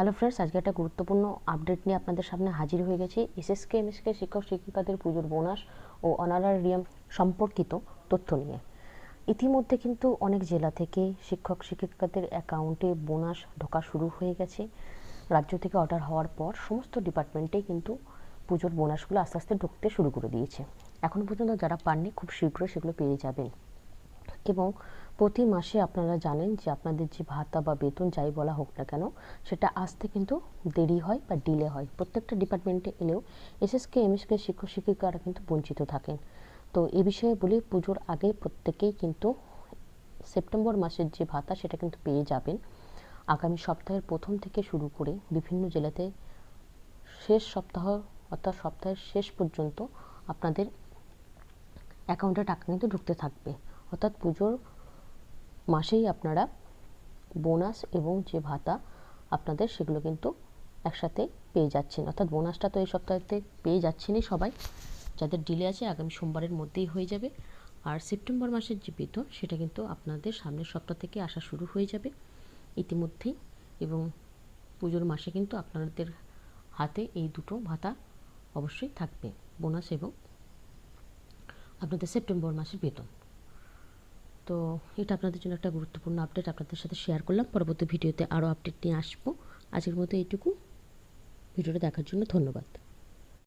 Hello friends আজকে একটা গুরুত্বপূর্ণ আপডেট নিয়ে আপনাদের সামনে হাজির হয়ে গেছি। এসএসকে এমএসকে শিক্ষক, শিক্ষিকাদের পুজোর বোনাস ও অনারারিয়াম সম্পর্কিত তথ্য নিয়ে। ইতিমধ্যে কিন্তু অনেক জেলা থেকে শিক্ষক, শিক্ষিকাদের অ্যাকাউন্টে বোনাস ঢোকা শুরু হয়ে গেছে। রাজ্য থেকে অর্ডার হওয়ার পর সমস্ত ডিপার্টমেন্টেই কিন্তু পুজোর বোনাসগুলো আস্তে আস্তে ঢুকতে শুরু করে দিয়েছে। এখন পর্যন্ত যারা পাননি, খুব শীঘ্রই সেগুলো পেয়ে যাবেন। এবং প্রতি মাসে আপনারা জানেন যে আপনাদের যে ভাতা বা বেতন যাই বলা হোক না কেন, সেটা আসতে কিন্তু দেরি হয় বা ডিলে হয়। প্রত্যেকটা ডিপার্টমেন্টে এলেও এসএসকে, এমএসকে শিক্ষক, শিক্ষিকারা কিন্তু বঞ্চিত থাকেন। তো এ বিষয়ে বলি, পুজোর আগে প্রত্যেকেই কিন্তু সেপ্টেম্বর মাসের যে ভাতা, সেটা কিন্তু পেয়ে যাবেন। আগামী সপ্তাহের প্রথম থেকে শুরু করে বিভিন্ন জেলাতে শেষ সপ্তাহ অর্থাৎ সপ্তাহের শেষ পর্যন্ত আপনাদের অ্যাকাউন্টে টাকা কিন্তু ঢুকতে থাকবে। অর্থাৎ পুজোর মাসেই আপনারা বোনাস এবং যে ভাতা আপনাদের সেগুলো কিন্তু একসাথে পেয়ে যাচ্ছেন। অর্থাৎ বোনাসটা তো এই সপ্তাহেতে পেয়ে যাচ্ছেনই সবাই। যাদের ডিলে আছে আগামী সোমবারের মধ্যেই হয়ে যাবে। আর সেপ্টেম্বর মাসের যে বেতন, সেটা কিন্তু আপনাদের সামনের সপ্তাহ থেকে আসা শুরু হয়ে যাবে ইতিমধ্যেই। এবং পুজোর মাসে কিন্তু আপনাদের হাতে এই দুটো ভাতা অবশ্যই থাকবে, বোনাস এবং আপনাদের সেপ্টেম্বর মাসের বেতন। তো এটা আপনাদের জন্য একটা গুরুত্বপূর্ণ আপডেট আপনাদের সাথে শেয়ার করলাম। পরবর্তী ভিডিওতে আরও আপডেট নিয়ে আসব। আজকের মতো এইটুকু। ভিডিওটা দেখার জন্য ধন্যবাদ।